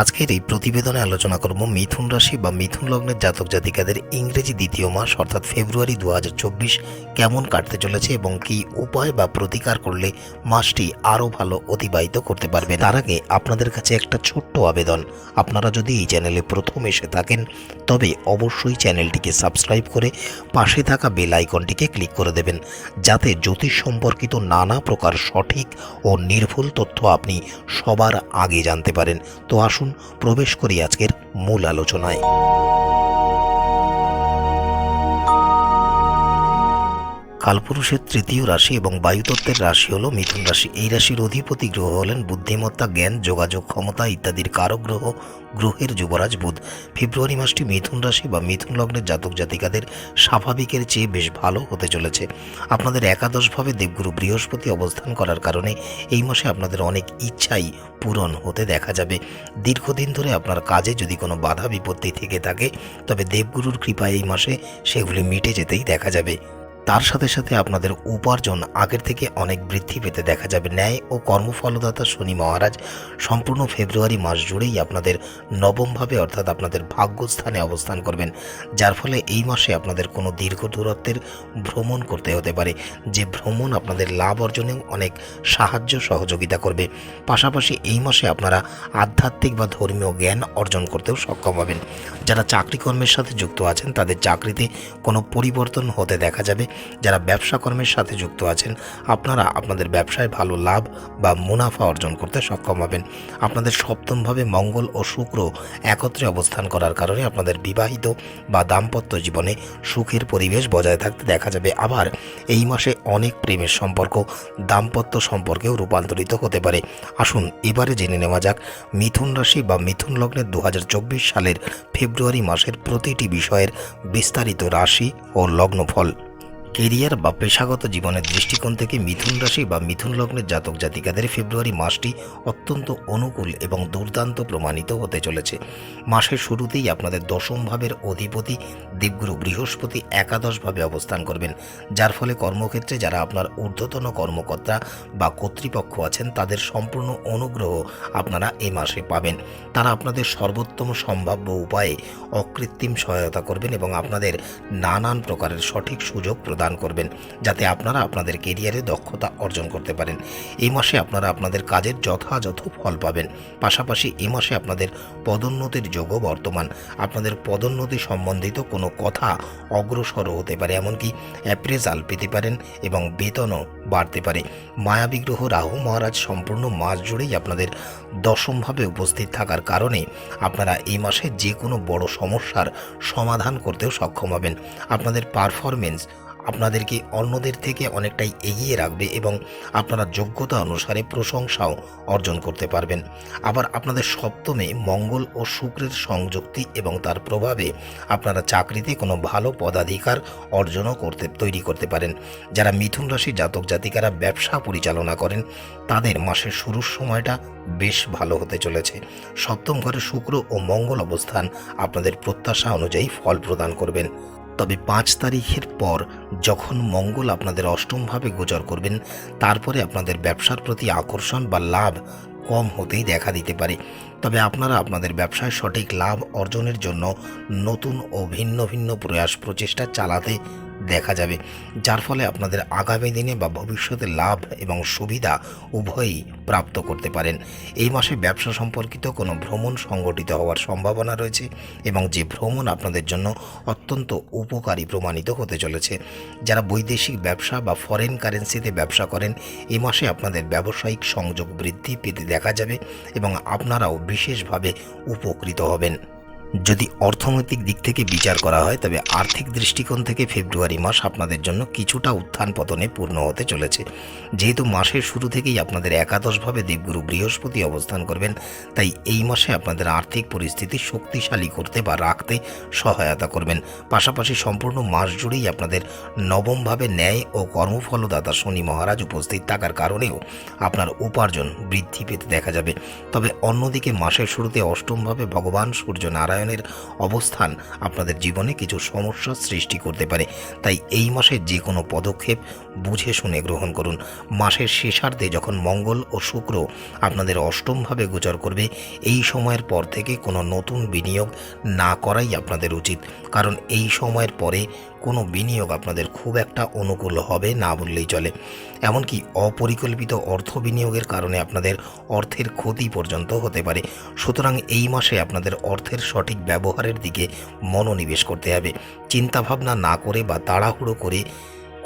আজকের এই প্রতিবেদনে আলোচনা করব মিথুন রাশি বা মিথুন লগ্নের জাতক জাতিকাদের ইংরেজি দ্বিতীয় মাস, অর্থাৎ ফেব্রুয়ারি দু হাজার চব্বিশ কেমন কাটতে চলেছে এবং কি উপায় বা প্রতিকার করলে মাসটি আরও ভালো অতিবাহিত করতে পারবে? তার আগে আপনাদের কাছে একটা ছোট্ট আবেদন। আপনারা যদি এই চ্যানেলে প্রথম এসে থাকেন, তবে অবশ্যই চ্যানেলটিকে সাবস্ক্রাইব করে পাশে থাকা বেল আইকনটিকে ক্লিক করে দেবেন, যাতে জ্যোতিষ সম্পর্কিত নানা প্রকার সঠিক ও নির্ভুল তথ্য আপনি সবার আগে জানতে পারেন। তো আসুন প্রবেশ করি আজকের মূল আলোচনায়। কালপুরুষের তৃতীয় রাশি এবং বায়ুতত্ত্বের রাশি হল মিথুন রাশি। এই রাশির অধিপতি গ্রহ হলেন বুদ্ধিমত্তা, জ্ঞান, যোগাযোগ ক্ষমতা ইত্যাদির কারক গ্রহ, গ্রহের যুবরাজ বুধ। ফেব্রুয়ারি মাসটি মিথুন রাশি বা মিথুন লগ্নের জাতক জাতিকাদের স্বাভাবিকের চেয়ে বেশ ভালো হতে চলেছে। আপনাদের একাদশভাবে দেবগুরু বৃহস্পতি অবস্থান করার কারণে এই মাসে আপনাদের অনেক ইচ্ছাই পূরণ হতে দেখা যাবে। দীর্ঘদিন ধরে আপনার কাজে যদি কোনো বাধা বিপত্তি থেকে থাকে, তবে দেবগুরুর কৃপায় এই মাসে সেগুলি মিটে যেতেই দেখা যাবে। তার সাথে সাথে আপনাদের উপার্জন আগের থেকে অনেক বৃদ্ধি পেতে দেখা যাবে। ন্যায় ও কর্মফলদাতা শনি মহারাজ সম্পূর্ণ ফেব্রুয়ারি মাস জুড়েই আপনাদের নবমভাবে অর্থাৎ আপনাদের ভাগ্যস্থানে অবস্থান করবেন, যার ফলে এই মাসে আপনাদের কোনো দীর্ঘ দূরত্বের ভ্রমণ করতে হতে পারে। যে ভ্রমণ আপনাদের লাভ অর্জনেও অনেক সাহায্য সহযোগিতা করবে। পাশাপাশি এই মাসে আপনারা আধ্যাত্মিক বা ধর্মীয় জ্ঞান অর্জন করতেও সক্ষম হবেন। যারা চাকরি কর্মের সাথে যুক্ত আছেন, তাদের চাকরিতে কোনো পরিবর্তন হতে দেখা যাবে। যারা ব্যবসা কর্মের সাথে যুক্ত আছেন, আপনারা আপনাদের ব্যবসায় ভালো লাভ বা মুনাফা অর্জন করতে সক্ষম হবেন। আপনাদের সপ্তমভাবে মঙ্গল ও শুক্র একত্রে অবস্থান করার কারণে আপনাদের বিবাহিত বা দাম্পত্য জীবনে সুখের পরিবেশ বজায় থাকতে দেখা যাবে। আবার এই মাসে অনেক প্রেমের সম্পর্ক, দাম্পত্য সম্পর্কেও রূপান্তরিত হতে পারে। আসুন এবারে জেনে নেওয়া যাক, মিথুন রাশি বা মিথুন লগ্নের দু হাজার চব্বিশ সালের ফেব্রুয়ারি মাসের প্রতিটি বিষয়ের বিস্তারিত রাশি ও লগ্নফল। কেরিয়ার বা পেশাগত জীবনের দৃষ্টিকোণ থেকে মিথুন রাশি বা মিথুন লগ্নের জাতক জাতিকাদের ফেব্রুয়ারি মাসটি অত্যন্ত অনুকূল এবং দুর্দান্ত প্রমাণিত হতে চলেছে। মাসের শুরুতেই আপনাদের দশম ভাবের অধিপতি দেবগুরু বৃহস্পতি একাদশভাবে অবস্থান করবেন, যার ফলে কর্মক্ষেত্রে যারা আপনার ঊর্ধ্বতন কর্মকর্তা বা কর্তৃপক্ষ আছেন, তাদের সম্পূর্ণ অনুগ্রহ আপনারা এই মাসে পাবেন। তারা আপনাদের সর্বোত্তম সম্ভাব্য উপায়ে অকৃত্রিম সহায়তা করবেন এবং আপনাদের নানান প্রকারের সঠিক সুযোগ প্রদান করবেন, যাতে আপনারা আপনাদের কেরিয়ারে দক্ষতা অর্জন করতে পারেন। এই মাসে আপনারা আপনাদের কাজের যথাযথ ফল পাবেন। পাশাপাশি এই মাসে আপনাদের পদোন্নতির যোগও বর্তমান। আপনাদের পদোন্নতি সম্বন্ধিত কোনো কথা অগ্রসর হতে পারে, এমনকি অ্যাপ্রেজাল পেতে পারেন এবং বেতনও বাড়তে পারে। মায়াবী গ্রহ রাহু মহারাজ সম্পূর্ণ মাস জুড়েই আপনাদের দশমভাবে উপস্থিত থাকার কারণে আপনারা এই মাসে যে কোনো বড় সমস্যার সমাধান করতেও সক্ষম হবেন। আপনাদের পারফরমেন্স আপনাদেরকে অন্যদের থেকে অনেকটাই এগিয়ে রাখবে এবং আপনারা যোগ্যতা অনুসারে প্রশংসাও অর্জন করতে পারবেন। আবার আপনাদের সপ্তমে মঙ্গল ও শুক্রের সংযুক্তি এবং তার প্রভাবে আপনারা চাকরিতে কোনো ভালো পদাধিকার অর্জনও করতে, তৈরি করতে পারেন। যারা মিথুন রাশি জাতক জাতিকারা ব্যবসা পরিচালনা করেন, তাদের মাসের শুরুর সময়টা বেশ ভালো হতে চলেছে। সপ্তম ঘরে শুক্র ও মঙ্গল অবস্থান আপনাদের প্রত্যাশা অনুযায়ী ফল প্রদান করবেন। তবে পাঁচ তারিখের পর যখন মঙ্গল আপনাদের অষ্টমভাবে গোচর করবেন, তারপরে আপনাদের ব্যবসার প্রতি আকর্ষণ বা লাভ কম হতেই দেখা দিতে পারে। তবে আপনারা আপনাদের ব্যবসায় সঠিক লাভ অর্জনের জন্য নতুন ও ভিন্ন ভিন্ন প্রয়াস প্রচেষ্টা চালাতে দেখা যাবে, যার ফলে আপনাদের আগামী দিনে বা ভবিষ্যতে লাভ এবং সুবিধা উভয়ই প্রাপ্ত করতে পারেন। এই মাসে ব্যবসা সম্পর্কিত কোনো ভ্রমণ সংগঠিত হওয়ার সম্ভাবনা রয়েছে এবং যে ভ্রমণ আপনাদের জন্য অত্যন্ত উপকারী প্রমাণিত হতে চলেছে। যারা বৈদেশিক ব্যবসা বা ফরেন কারেন্সিতে ব্যবসা করেন এই মাসে আপনাদের ব্যবসায়িক সংযোগ বৃদ্ধি পেতে দেখা যাবে এবং আপনারাও বিশেষভাবে উপকৃত হবেন। যদি অর্থনৈতিক দিক থেকে বিচার করা হয়, তবে আর্থিক দৃষ্টিকোণ থেকে ফেব্রুয়ারি মাস আপনাদের জন্য কিছুটা উত্থান পতনে পূর্ণ হতে চলেছে। যেহেতু মাসের শুরু থেকেই আপনাদের একাদশভাবে দেবগুরু বৃহস্পতি অবস্থান করবেন, তাই এই মাসে আপনাদের আর্থিক পরিস্থিতি শক্তিশালী করতে বা রাখতে সহায়তা করবেন। পাশাপাশি সম্পূর্ণ মাস জুড়েই আপনাদের নবমভাবে ন্যায় ও কর্মফলদাতা শনি মহারাজ উপস্থিত থাকার কারণেও আপনার উপার্জন বৃদ্ধি পেতে দেখা যাবে। তবে অন্যদিকে মাসের শুরুতে অষ্টমভাবে ভগবান সূর্য নারায়ণ নারায়ণের অবস্থান আপনাদের জীবনে কিছু সমস্যার সৃষ্টি করতে পারে। তাই এই মাসে যে কোনো পদক্ষেপ বুঝে শুনে গ্রহণ করুন। মাসের শেষার্ধে যখন মঙ্গল ও শুক্র আপনাদের অষ্টমভাবে গোচর করবে, এই সময়ের পর থেকে কোনো নতুন বিনিয়োগ না করাই আপনাদের উচিত। কারণ এই সময়ের পরে কোনো বিনিয়োগ আপনাদের খুব একটা অনুকূল হবে না বললেই চলে। এমনকি অপরিকল্পিত অর্থ বিনিয়োগের কারণে আপনাদের অর্থের ক্ষতি পর্যন্ত হতে পারে। সুতরাং এই মাসে আপনাদের অর্থের সঠিক ব্যবহারের দিকে মনোনিবেশ করতে হবে। চিন্তাভাবনা না করে বা তাড়াহুড়ো করে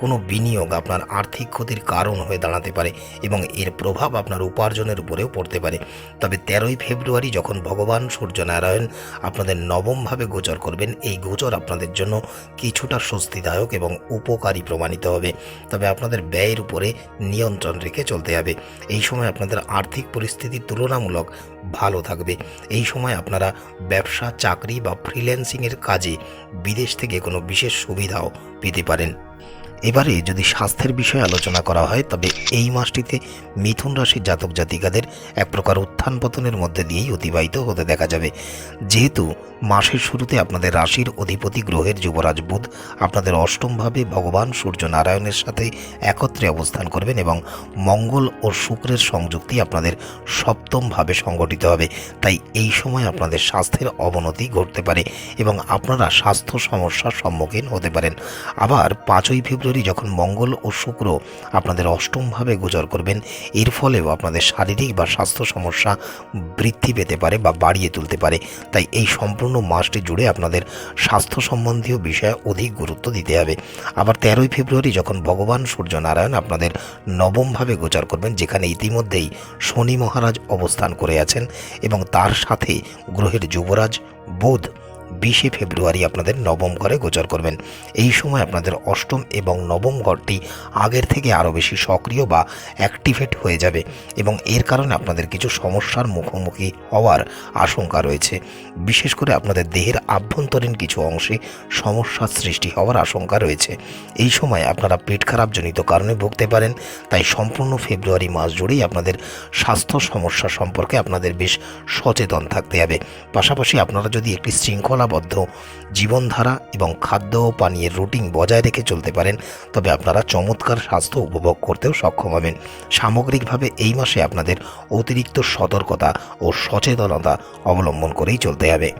কোনো বিনিয়োগ আপনার আর্থিক ক্ষতির কারণ হয়ে দাঁড়াতে পারে এবং এর প্রভাব আপনার উপার্জনের উপরেও পড়তে পারে। তবে তেরোই ফেব্রুয়ারি যখন ভগবান সূর্যনারায়ণ আপনাদের নবমভাবে গোচর করবেন, এই গোচর আপনাদের জন্য কিছুটা স্বস্তিদায়ক এবং উপকারী প্রমাণিত হবে। তবে আপনাদের ব্যয়ের উপরে নিয়ন্ত্রণ রেখে চলতে হবে। এই সময় আপনাদের আর্থিক পরিস্থিতি তুলনামূলক ভালো থাকবে। এই সময় আপনারা ব্যবসা, চাকরি বা ফ্রিল্যান্সিংয়ের কাজে বিদেশ থেকে কোনো বিশেষ সুবিধাও পেতে পারেন। এবারে যদি স্বাস্থ্যের বিষয়ে আলোচনা করা হয়, তবে এই মাসটিতে মিথুন রাশির জাতক জাতিকাদের এক প্রকার উত্থান পতনের মধ্যে দিয়েই অতিবাহিত হতে দেখা যাবে। যেহেতু মাসের শুরুতে আপনাদের রাশির অধিপতি গ্রহের যুবরাজ বুধ আপনাদের অষ্টমভাবে ভগবান সূর্য নারায়ণের সাথে একত্রে অবস্থান করবেন এবং মঙ্গল ও শুক্রের সংযুক্তি আপনাদের সপ্তমভাবে সংগঠিত হবে। তাই এই সময় আপনাদের স্বাস্থ্যের অবনতি ঘটতে পারে এবং আপনারা স্বাস্থ্য সমস্যার সম্মুখীন হতে পারেন। আবার পাঁচই ফেব্রুয়ারি যখন মঙ্গল ও শুক্র আপনাদের অষ্টমভাবে গোচর করবেন, এর ফলেও আপনাদের শারীরিক বা স্বাস্থ্য সমস্যা বৃদ্ধি পেতে পারে বা বাড়িয়ে তুলতে পারে। তাই এই সম্পূর্ণ মাসটি জুড়ে আপনাদের স্বাস্থ্য সম্বন্ধীয় বিষয়ে অধিক গুরুত্ব দিতে হবে। আবার তেরোই ফেব্রুয়ারি যখন ভগবান সূর্যনারায়ণ আপনাদের নবমভাবে গোচর করবেন, যেখানে ইতিমধ্যেই শনি মহারাজ অবস্থান করে আছেন এবং তার সাথে গ্রহের যুবরাজ, বুধ বিশে ফেব্রুয়ারি আপনাদের নবম ঘরে গোচর করবেন। এই সময় আপনাদের অষ্টম এবং নবম ঘরটি আগের থেকে আরও বেশি সক্রিয় বা অ্যাক্টিভেট হয়ে যাবে এবং এর কারণে আপনাদের কিছু সমস্যার মুখোমুখি হওয়ার আশঙ্কা রয়েছে। বিশেষ করে আপনাদের দেহের আভ্যন্তরীণ কিছু অংশে সমস্যার সৃষ্টি হওয়ার আশঙ্কা রয়েছে। এই সময় আপনারা পেট খারাপজনিত কারণে ভুগতে পারেন, তাই সম্পূর্ণ ফেব্রুয়ারি মাস জুড়েই আপনাদের স্বাস্থ্য সমস্যা সম্পর্কে আপনাদের বেশ সচেতন থাকতে হবে। পাশাপাশি আপনারা যদি একটি শৃঙ্খলাবদ্ধ জীবনধারা এবং খাদ্য ও পানীয়ের রুটিন বজায় রেখে চলতে পারেন, তবে আপনারা চমৎকার স্বাস্থ্য উপভোগ করতেও সক্ষম হবেন। সামগ্রিকভাবে এই মাসে আপনাদের অতিরিক্ত সতর্কতা ও সচেতনতা অবলম্বন করেই চলতে হবে।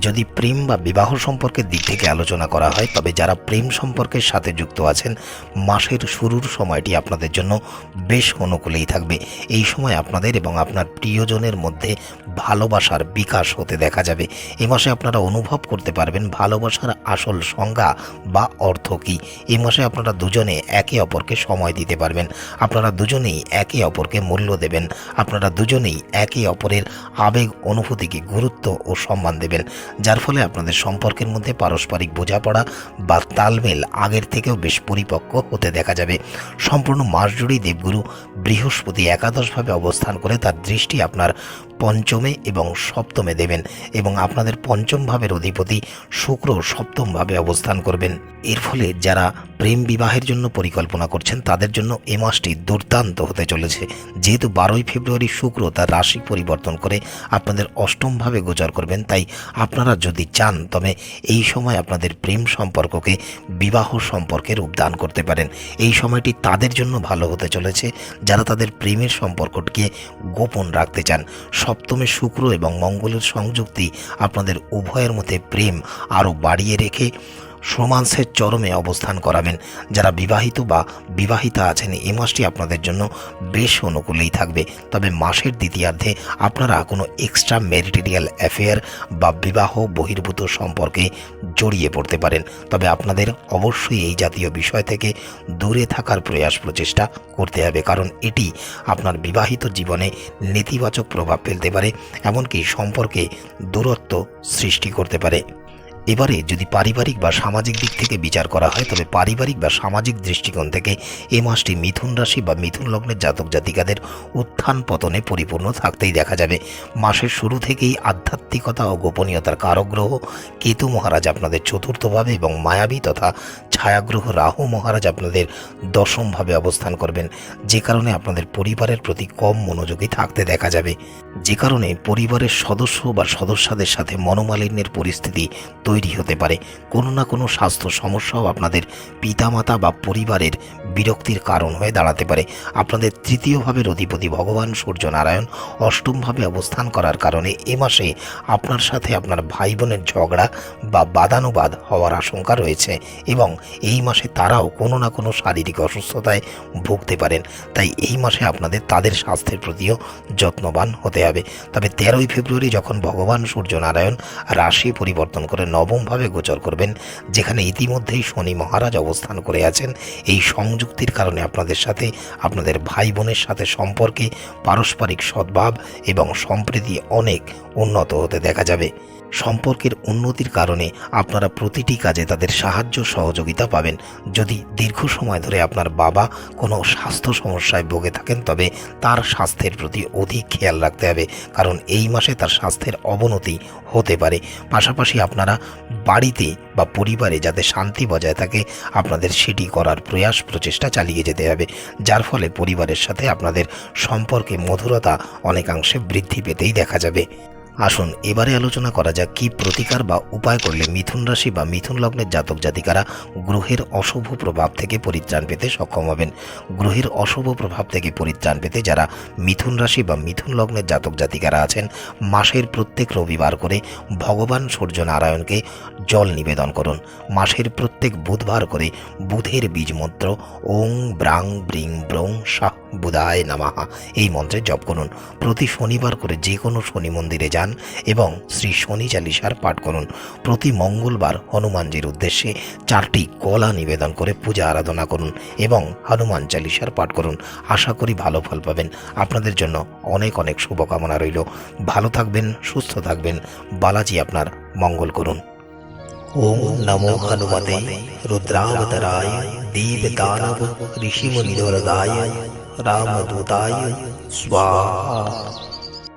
যদি প্রেম বা বিবাহ সম্পর্কের দিক থেকে আলোচনা করা হয়, তবে যারা প্রেম সম্পর্কের সাথে যুক্ত আছেন, মাসের শুরুর সময়টি আপনাদের জন্য বেশ অনুকূলেই থাকবে। এই সময় আপনাদের এবং আপনার প্রিয়জনের মধ্যে ভালোবাসার বিকাশ হতে দেখা যাবে। এ মাসে আপনারা অনুভব করতে পারবেন ভালোবাসার আসল সংজ্ঞা বা অর্থ কী। এই মাসে আপনারা দুজনে একে অপরকে সময় দিতে পারবেন। আপনারা দুজনেই একে অপরকে মূল্য দেবেন। আপনারা দুজনেই একে অপরের আবেগ, অনুভূতিকে গুরুত্ব ও সম্মান দেবেন। যার ফলে আপনাদের সম্পর্কের মধ্যে পারস্পরিক বোঝাপড়া বা তালমেল আগের থেকেও বেশ পরিপক্ক হতে দেখা যাবে। সম্পূর্ণ মাস জুড়েই দেবগুরু বৃহস্পতি একাদশভাবে অবস্থান করে তার দৃষ্টি আপনার পঞ্চমে এবং সপ্তমে দেবেন এবং আপনাদের পঞ্চম ভাবের অধিপতি শুক্র সপ্তমভাবে অবস্থান করবেন। এর ফলে যারা প্রেম বিবাহের জন্য পরিকল্পনা করছেন, তাদের জন্য এ মাসটি দুর্দান্ত হতে চলেছে। যেহেতু বারোই ফেব্রুয়ারি শুক্র তার রাশি পরিবর্তন করে আপনাদের অষ্টমভাবে গোচর করবেন, তাই আপনারা যদি চান, তবে এই সময় আপনাদের প্রেম সম্পর্ককে বিবাহ সম্পর্কে রূপদান করতে পারেন। এই সময়টি তাদের জন্য ভালো হতে চলেছে, যারা তাদের প্রেমের সম্পর্কটিকে গোপন রাখতে চান। সপ্তমে শুক্র এবং মঙ্গলের সংযুক্তি আপনাদের উভয়ের মধ্যে প্রেম আরও বাড়িয়ে রেখে রোমান্সের চরমে অবস্থান করাবেন। যারা বিবাহিত বা বিবাহিতা আছেন এই মাসটি আপনাদের জন্য বেশ অনুকূলেই থাকবে। তবে মাসের দ্বিতীয়ার্ধে আপনারা কোনো এক্সট্রা ম্যারিটেরিয়াল অ্যাফেয়ার বা বিবাহ বহির্ভূত সম্পর্কে জড়িয়ে পড়তে পারেন। তবে আপনাদের অবশ্যই এই জাতীয় বিষয় থেকে দূরে থাকার প্রয়াস প্রচেষ্টা করতে হবে, কারণ এটি আপনার বিবাহিত জীবনে নেতিবাচক প্রভাব ফেলতে পারে, এমনকি সম্পর্কে দূরত্ব সৃষ্টি করতে পারে। এবারে যদি পারিবারিক বা সামাজিক দিক থেকে বিচার করা হয়, তবে পারিবারিক বা সামাজিক দৃষ্টিকোণ থেকে এ মাসটি মিথুন রাশি বা মিথুন লগ্নের জাতক জাতিকাদের উত্থান পতনে পরিপূর্ণ থাকতেই দেখা যাবে। মাসের শুরু থেকেই আধ্যাত্মিকতা ও গোপনীয়তার কারগ্রহ, কেতু মহারাজ আপনাদের চতুর্থভাবে এবং মায়াবী তথা ছায়াগ্রহ রাহু মহারাজ আপনাদের দশমভাবে অবস্থান করবেন। যে কারণে আপনাদের পরিবারের প্রতি কম মনোযোগী থাকতে দেখা যাবে। যে কারণে পরিবারের সদস্য বা সদস্যদের সাথে মনোমালিন্যের পরিস্থিতি তৈরি হতে পারে। কোনো না কোনো স্বাস্থ্য সমস্যাও আপনাদের পিতামাতা বা পরিবারের বিরক্তির কারণ হয়ে দাঁড়াতে পারে। আপনাদের তৃতীয়ভাবের অধিপতি ভগবান সূর্যনারায়ণ অষ্টমভাবে অবস্থান করার কারণে এ মাসে আপনার সাথে আপনার ভাই বোনের ঝগড়া বা বাদানুবাদ হওয়ার আশঙ্কা রয়েছে এবং এই মাসে তারাও কোনো না কোনো শারীরিক অসুস্থতায় ভুগতে পারেন। তাই এই মাসে আপনাদের তাদের স্বাস্থ্যের প্রতিও যত্নবান হতে হবে। তবে তেরোই ফেব্রুয়ারি যখন ভগবান সূর্যনারায়ণ রাশি পরিবর্তন করে নবমভাবে গোচর করবেন, যেখানে ইতিমধ্যেই শনি মহারাজ অবস্থান করে আছেন। এই সংযুক্তির কারণে আপনাদের সাথে আপনাদের ভাই বোনের সাথে সম্পর্কে পারস্পরিক সদ্ভাব এবং সম্প্রীতি অনেক উন্নত হতে দেখা যাবে। সম্পর্কের উন্নতির কারণে আপনারা প্রতিটি কাজে তাদের সাহায্য সহযোগিতা পাবেন। যদি দীর্ঘ সময় ধরে আপনার বাবা কোনো স্বাস্থ্য সমস্যায় ভোগে থাকেন, তবে তার স্বাস্থ্যের প্রতি অধিক খেয়াল রাখতে হবে, কারণ এই মাসে তার স্বাস্থ্যের অবনতি হতে পারে। পাশাপাশি আপনারা বাড়িতে বা পরিবারে যাতে শান্তি বজায় থাকে, আপনাদের সেটি করার প্রয়াস প্রচেষ্টা চালিয়ে যেতে হবে, যার ফলে পরিবারের সাথে আপনাদের সম্পর্কে মধুরতা অনেকাংশে বৃদ্ধি পেতেই দেখা যাবে। আসুন, এবারে আলোচনা করা যাক কি প্রতিকার বা উপায় করলে মিথুন রাশি বা মিথুন লগ্নের জাতক জাতিকারা গ্রহের অশুভ প্রভাব থেকে পরিত্রাণ পেতে সক্ষম হবেন। গ্রহের অশুভ প্রভাব থেকে পরিত্রাণ পেতে যারা মিথুন রাশি বা মিথুন লগ্নের জাতক জাতিকারা আছেন, মাসের প্রত্যেক রবিবার করে ভগবান সূর্য নারায়ণকে জল নিবেদন করুন। মাসের প্রত্যেক বুধবার করে বুধের বীজ মন্ত্র, ওং ব্রাং ব্রিং ব্রং শাহ বুধায় নামাহা এই মন্ত্রে জপ করুন। প্রতি শনিবার করে যে কোনো শনি মন্দিরে যান এবং শ্রী শনি চালিসার পাঠ করুন। প্রতি মঙ্গলবার হনুমানজির উদ্দেশ্যে চারটি কলা নিবেদন করে পূজা আরাধনা করুন এবং হনুমান চালিসার পাঠ করুন। আশা করি ভালো ফল পাবেন। আপনাদের জন্য অনেক অনেক শুভকামনা রইল। ভালো থাকবেন, সুস্থ থাকবেন। বালাজি আপনার মঙ্গল করুন। ওম নমো হনুমতে রুদ্রাবতরায় দেবদানব ঋষিমুনিধরদায় রামদূতায় স্বাহা।